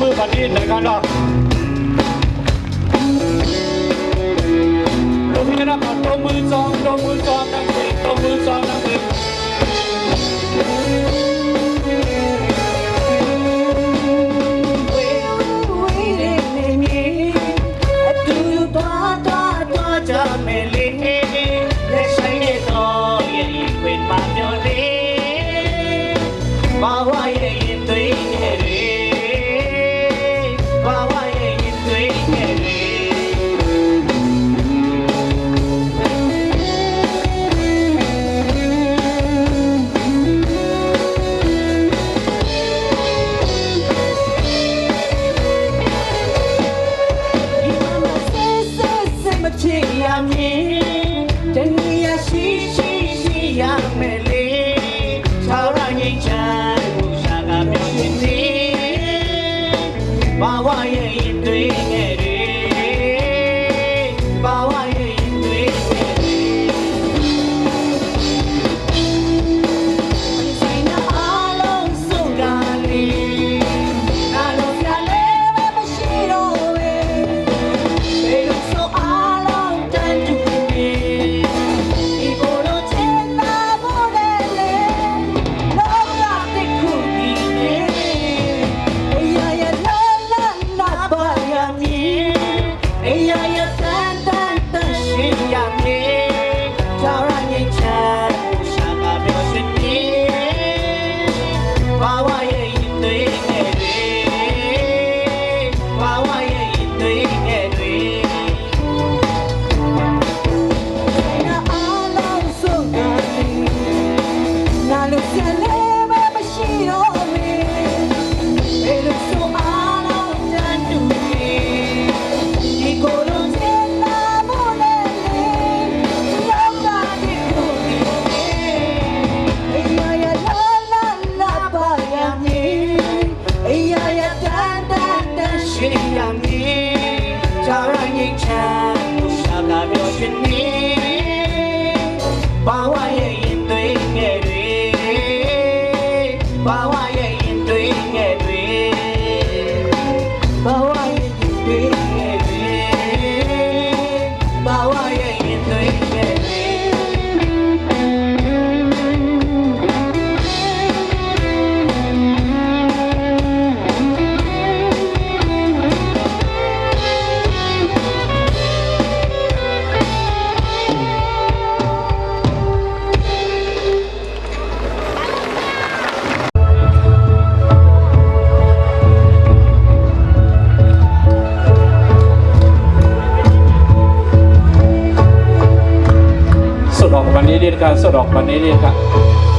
มือพันดินนะครับเาะตรงนี้นะครับตรงมือสองตรงมือสองทั้งสี่ตรงมือสองทั้งสี่ 呀，米 นี้ดีนะครับสะดอกวันนี้ดีครับ